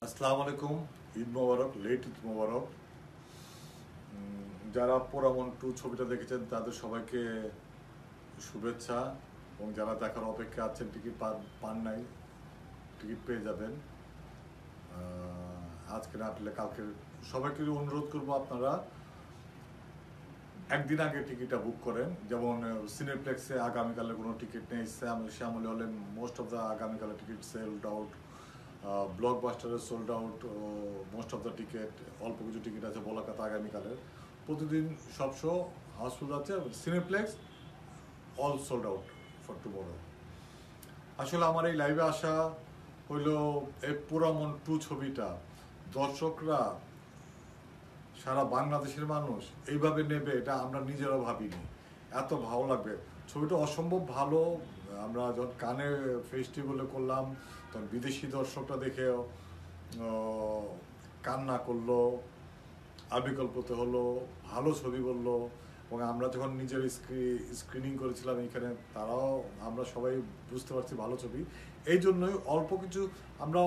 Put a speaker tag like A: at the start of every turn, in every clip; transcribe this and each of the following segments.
A: আসসালামু আলাইকুম। ঈদ মোবারক লেট ঈদ মোবারক। যারা পোরামন টু ছবিটা দেখেছেন, তাদের সবাইকে শুভেচ্ছা এবং যারা দেখার অপেক্ষা আছেন, টিকিট পান- নাই, টিকিট পেয়ে যাবেন। আজকে না পেলে কালকে সবাইকে অনুরোধ করব আপনারা একদিন আগে টিকিটটা বুক করেন। যেমন সিনেপ্লেক্সে আগামীকালে কোনো টিকিট নেই, শ্যাম, শ্যামলি হলে মোস্ট অফ দ্য আগামীকালে ticket sold out ব্লকবাস্টারে sold out most of the ticket অল্প কিছু টিকিট আছে বলাকাতা আগামীকালের। প্রতিদিন সব শো হাউসফুল আছে Cineplex all sold out for tomorrow আসলে আমার এই লাইভে আসা হইল এই পুরামন টু ছবিটা। দর্শকরা, সারা বাংলাদেশের মানুষ এইভাবে নেবে, এটা আমরা নিজেরাও ভাবিনি। এত ভালো লাগবে। ছবিটা অসম্ভব ভালো। আমরা যখন কানে ফেস্টিভ্যালে করলাম তখন বিদেশি দর্শকরা দেখে আহ, কান্না করল আবিকল্পতে হলো ভালো ছবি বলল। এবং আমরা যখন নিজের স্ক্রিনিং করেছিলাম এখানে তারাও আমরা সবাই বুঝতে পারছি ভালো ছবি। এই জন্যই অল্প কিছু আমরা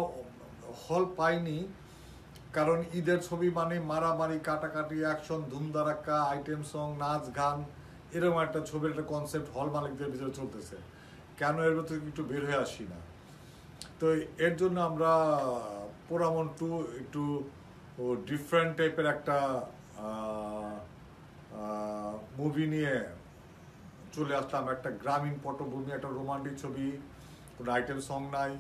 A: হল পাইনি কারণ ঈদের ছবি মানে মারামারি কাটাকাটি অ্যাকশন ধুমধারাক্কা আইটেম সং নাচ গান এরকম একটা ছবির একটা কনসেপ্ট হল মালিকদের ভিতরে চলতেছে। কেন এর ভিতরে একটু বের হয়ে আসি না? তো এর জন্য আমরা পোরামন টু একটু ডিফারেন্ট টাইপের একটা মুভি নিয়ে চলে আসলাম। একটা গ্রামীণ পটভূমি, একটা রোমান্টিক ছবি। কোনো আইটেম সং নাই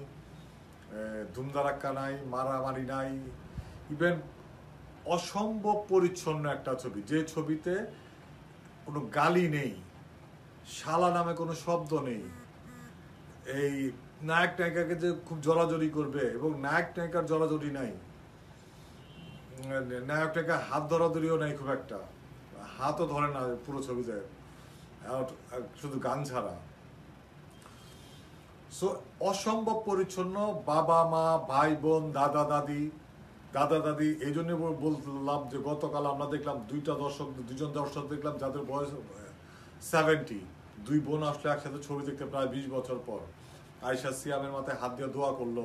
A: ধুমধারাক্কা নাই, মারামারি নাই। ইভেন অসম্ভব পরিচ্ছন্ন একটা ছবি। যে ছবিতে কোনো গালি নেই, শালা নামে কোনো শব্দ নেই। এই নায়ক নায়িকাকে যে খুব জড়াজড়ি করবে এবং নায়ক নায়িকার জড়াজড়ি নাই, নায়ক নায়িকা হাত ধরাধরিও নাই খুব একটা। হাতও ধরে না পুরো ছবিতে শুধু গান ছাড়া। সো অসম্ভব পরিচ্ছন্ন বাবা মা ভাই বোন দাদা দাদি দাদা দাদি, এই জন্য বললাম যে গতকাল আমরা দেখলাম দুইটা দর্শক দুজন দর্শক দেখলাম যাদের বয়স সেভেন্টি দুই বোন আসলে একসাথে ছবি দেখতে প্রায় বিশ বছর পর। আয়সা সিয়ামের মাথায় হাত দিয়ে দোয়া করল,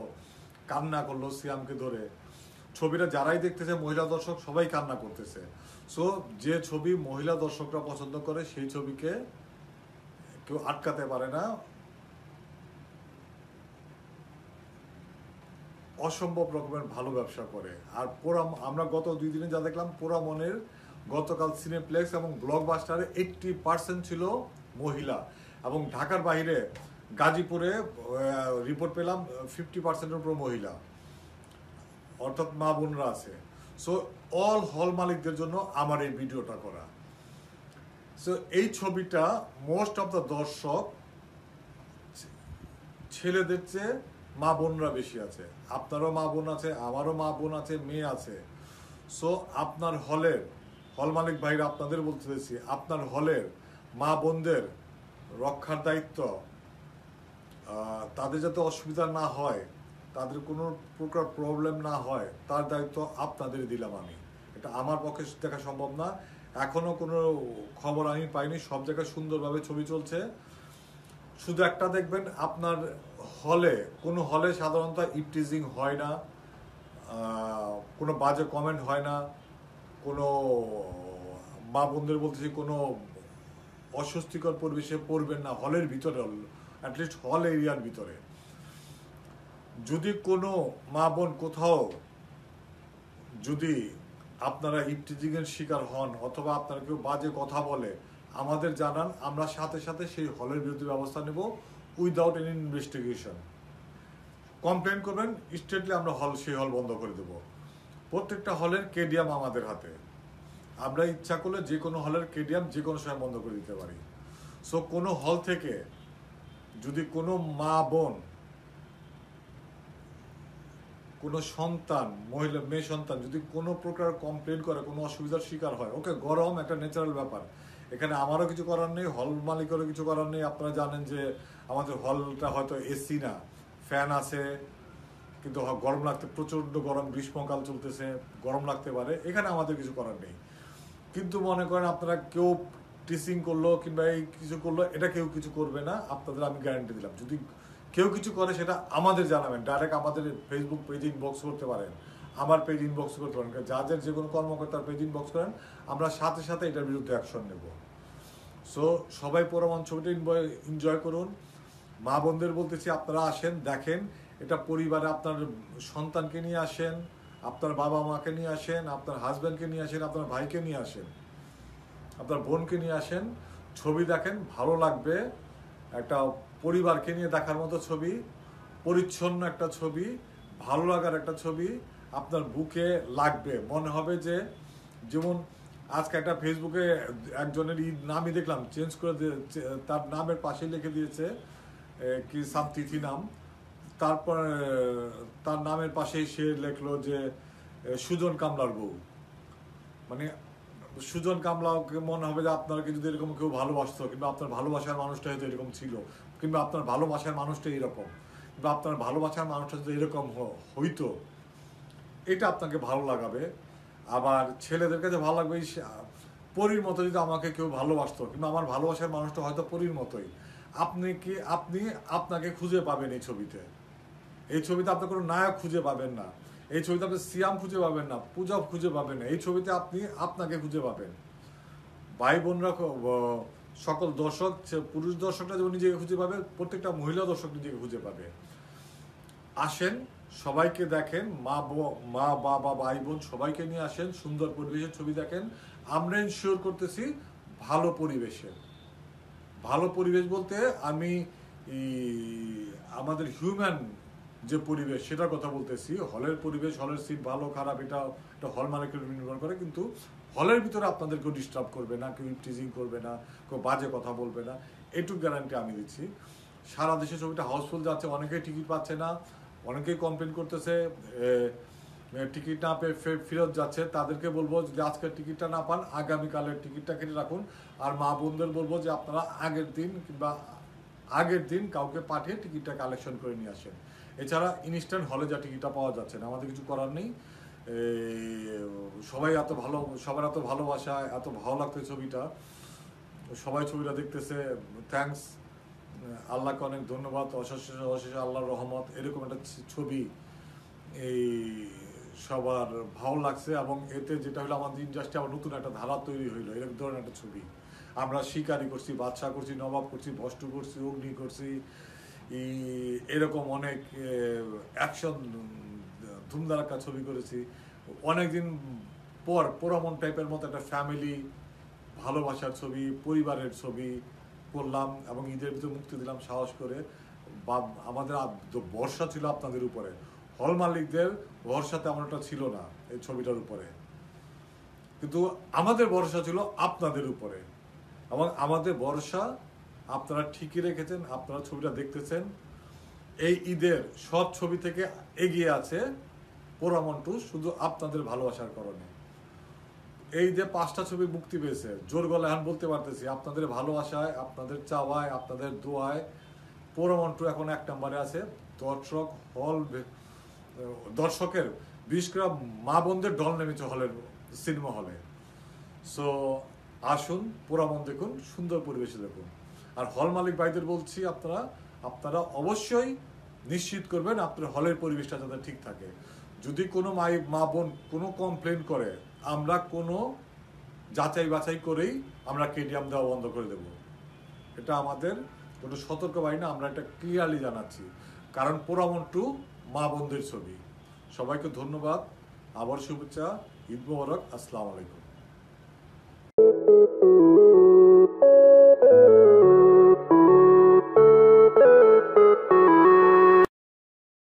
A: কান্না করল সিয়ামকে ধরে। ছবিটা যারাই দেখতেছে, মহিলা দর্শক সবাই কান্না করতেছে। সো যে ছবি মহিলা দর্শকরা পছন্দ করে, সেই ছবিকে কেউ আটকাতে পারে না। অসম্ভব রকমের ভালো ব্যবসা করে। আর পোড়া, আমরা গত দুই দিনে যা দেখলাম পুরা মনের গতকাল সিনেপ্লেক্স এবং ব্লকবাস্টারে এইটটি পার্সেন্ট ছিল মহিলা। এবং ঢাকার বাইরে গাজীপুরে রিপোর্ট পেলাম ফিফটি পার্সেন্টের উপর মহিলা। অর্থাৎ মা বোনরা আছে। সো অল হল মালিকদের জন্য আমার এই ভিডিওটা করা। সো এই ছবিটা মোস্ট অফ দ্য দর্শক ছেলেদের চেয়ে মা বোনরা বেশি আছে। আপনারও মা বোন আছে, আমারও মা বোন আছে, মেয়ে আছে। সো আপনার হলের, হল মালিক ভাইরা আপনাদের বলতে চাইছি, আপনার হলের মা বোনদের রক্ষার দায়িত্ব তাদের যাতে অসুবিধা না হয়, তাদের কোনো প্রকার প্রবলেম না হয়, তার দায়িত্ব আপনাদের দিলাম আমি। এটা আমার পক্ষে দেখা সম্ভব না। এখনও কোনো খবর আমি পাইনি, সব জায়গায় সুন্দরভাবে ছবি চলছে। শুধু একটা দেখবেন, আপনার হলে, কোনো হলে সাধারণত ইপটিজিং হয় না কোনো বাজে কমেন্ট হয় না, কোনো মা বোনদের বলতেছি কোনো অস্বস্তিকর পরিবেশে পড়বেন না, হলের ভিতরে অ্যাটলিস্ট হল এরিয়ার ভিতরে। যদি কোনো মা বোন কোথাও যদি আপনারা ইপটিজিং এর শিকার হন, অথবা আপনারা কেউ বাজে কথা বলে, আমাদের জানান, আমরা সাথে সাথে সেই হলের বিরুদ্ধে ব্যবস্থা নেব। উইদাউট এনি ইনভেস্টিগেশন কমপ্লেন করবেন স্টেটলি আমরা হল সেই হল বন্ধ করে দেব। প্রত্যেকটা হলের কেডিয়াম আমাদের হাতে। আমরা ইচ্ছা করলে যে কোনো হলের কেডিয়াম যে কোনো সময় বন্ধ করে দিতে পারি। সো কোনো হল থেকে যদি কোনো মা বোন, কোনো সন্তান, মহিলা, মেয়ে সন্তান যদি কোনো প্রকার কমপ্লেন করে, কোনো অসুবিধার শিকার হয়, ওকে গরম, একটা ন্যাচারাল ব্যাপার। এখানে আমারও কিছু করার নেই হল মালিকেরও কিছু করার নেই। আপনারা জানেন যে আমাদের হলটা হয়তো এসি না, ফ্যান আছে, কিন্তু গরম লাগতে প্রচণ্ড গরম, গ্রীষ্মকাল চলতেছে, গরম লাগতে পারে, এখানে আমাদের কিছু করার নেই। কিন্তু মনে করেন আপনারা কেউ টিচিং করল কিংবা এই কিছু করল, এটা কেউ কিছু করবে না, আপনাদের আমি গ্যারান্টি দিলাম। যদি কেউ কিছু করে সেটা আমাদের জানাবেন ডাইরেক্ট আমাদের ফেসবুক পেজে ইনবক্স করতে পারেন, আমার পেজ ইনবক্স করতে পারেন যাদের যে কোনো কর্মকর্তার পেজ ইনবক্স করেন, আমরা সাথে সাথে এটার বিরুদ্ধে অ্যাকশন নেব। সো সবাই পরমান ছবিটা এনজয় করুন। মা বোনদের বলতেছি, আপনারা আসেন, দেখেন, এটা পরিবারে আপনার সন্তানকে নিয়ে আসেন, আপনার বাবা মাকে নিয়ে আসেন, আপনার হাজব্যান্ডকে নিয়ে আসেন, আপনার ভাইকে নিয়ে আসেন, আপনার বোনকে নিয়ে আসেন, ছবি দেখেন, ভালো লাগবে, একটা পরিবারকে নিয়ে দেখার মতো ছবি, পরিচ্ছন্ন একটা ছবি, ভালো লাগার একটা ছবি, আপনার বুকে লাগবে। মনে হবে যে, যেমন আজকে একটা ফেসবুকে একজনের ঈদ, নামই দেখলাম, চেঞ্জ করে দিয়ে- তার নামের পাশে লিখে দিয়েছে কি সাম তিথি নাম? তারপর তার নামের পাশেই সে লিখলো যে সুজন কামলার বউ। মানে সুজন কামলাকে মনে হবে যে আপনাকে যদি এরকম কেউ ভালোবাসতো, কিংবা আপনার ভালোবাসার মানুষটা হয়তো এরকম ছিল, কিংবা আপনার ভালোবাসার মানুষটা এরকম, কিংবা আপনার ভালোবাসার মানুষটা যদি এরকম হইতো, এটা আপনাকে ভালো লাগাবে। আবার ছেলেদের কাছে ভালো লাগবে পরীর মতো যদি আমাকে কেউ ভালোবাসতো, কিংবা আমার ভালোবাসার মানুষটা হয়তো পরীর মতোই। আপনি কি, আপনি আপনাকে খুঁজে পাবেন এই ছবিতে। এই ছবিতে আপনি কোনো নায়ক খুঁজে পাবেন না। এই ছবিতে আপনি সিয়াম খুঁজে পাবেন না পূজা খুঁজে পাবেন না। এই ছবিতে আপনি আপনাকে খুঁজে পাবেন। ভাই বোনরা সকল দর্শক পুরুষ দর্শকরা যেমন নিজেকে খুঁজে পাবে, প্রত্যেকটা মহিলা দর্শক নিজেকে খুঁজে পাবে। আসেন, সবাইকে দেখেন, মা মা, বাবা, ভাই বোন সবাইকে নিয়ে আসেন, সুন্দর পরিবেশের ছবি দেখেন। আমরা ইনশিওর করতেছি ভালো পরিবেশে। ভালো পরিবেশ বলতে আমি আমাদের হিউম্যান যে পরিবেশ, সেটার কথা বলতেছি। হলের পরিবেশ, হলের সিট ভালো, খারাপ, এটা একটা হল মালিকের নির্ভর করে, কিন্তু হলের ভিতরে আপনাদের কেউ ডিস্টার্ব করবে না, কেউ টিজিং করবে না, কেউ বাজে কথা বলবে না। এটুকু গ্যারান্টি আমি দিচ্ছি। সারা দেশে ছবিটা হাউসফুল যাচ্ছে, অনেকেই টিকিট পাচ্ছে না, অনেকেই কমপ্লেন করতেছে টিকিট না পেয়ে ফেরত যাচ্ছে। তাদেরকে বলব যদি আজকের টিকিটটা না পান, আগামীকালের টিকিটটা কেটে রাখুন। আর মা বোনদের বলব যে আপনারা আগের দিন কিংবা আগের দিন কাউকে পাঠিয়ে টিকিটটা কালেকশন করে নিয়ে আসেন। এছাড়া ইনস্ট্যান্ট হলে যা টিকিটটা পাওয়া যাচ্ছে না, আমাদের কিছু করার নেই। সবাই এত ভালো, সবার এত ভালোবাসা, এত ভালো লাগছে ছবিটা। সবাই ছবিটা দেখতেছে থ্যাঙ্কস আল্লাহকে অনেক ধন্যবাদ, অশেষ অশেষ আল্লাহর রহমত, এরকম একটা ছবি এই সবার ভালো লাগছে এবং এতে যেটা হলো আমাদের ইন্ডাস্ট্রি আবার নতুন একটা ধারা তৈরি হইল, এরকম ধরনের একটা ছবি। আমরা শিকারি করছি বাদশা করছি, নবাব করছি, ভষ্টু করছি, অগ্নি করছি এরকম অনেক অ্যাকশন ধুমধারাক্কা ছবি করেছি। অনেকদিন পর পোরামন টাইপের মতো একটা ফ্যামিলি ভালোবাসার ছবি, পরিবারের ছবি করলাম এবং ঈদের ভিতরে মুক্তি দিলাম সাহস করে। বা আমাদের তো ছিল আপনাদের উপরে। হল মালিকদের ভরসা তেমন একটা ছিল না এই ছবিটার উপরে। কিন্তু আমাদের ভরসা ছিল আপনাদের উপরে। এবং আমাদের ভরসা আপনারা ঠিকই রেখেছেন, আপনারা ছবিটা দেখতেছেন। এই ঈদের সব ছবি থেকে এগিয়ে আছে পোরামন্টু শুধু আপনাদের ভালোবাসার কারণে। এই যে পাঁচটা ছবি মুক্তি পেয়েছে, জোর গলা এখন বলতে পারতেছি, আপনাদের ভালোবাসায়, আপনাদের চাওয়ায়, আপনাদের দোয়ায় পোরামন্টু এখন এক নম্বরে আছে। দর্শক, হল দর্শকের, বিশেষ করে মা বোনদের ডল নেমেছে হলের সিনেমা হলে। সো আসুন পুরামন দেখুন, সুন্দর পরিবেশে দেখুন। আর হল মালিক ভাইদের বলছি আপনারা আপনারা অবশ্যই নিশ্চিত করবেন আপনার হলের পরিবেশটা যাতে ঠিক থাকে। যদি কোনো মাই, মা বোন কোনো কমপ্লেন করে, আমরা কোনো যাচাই বাছাই করেই আমরা কেডিএম দেওয়া বন্ধ করে দেব। এটা আমাদের কোনো সতর্ক বাহিনী না, আমরা এটা ক্লিয়ারলি জানাচ্ছি। কারণ পোরামন টু মা বন্ধুর ছবি। সবাইকে ধন্যবাদ। আবার শুভেচ্ছা। ইদ মোবারক। আসসালামু আলাইকুম।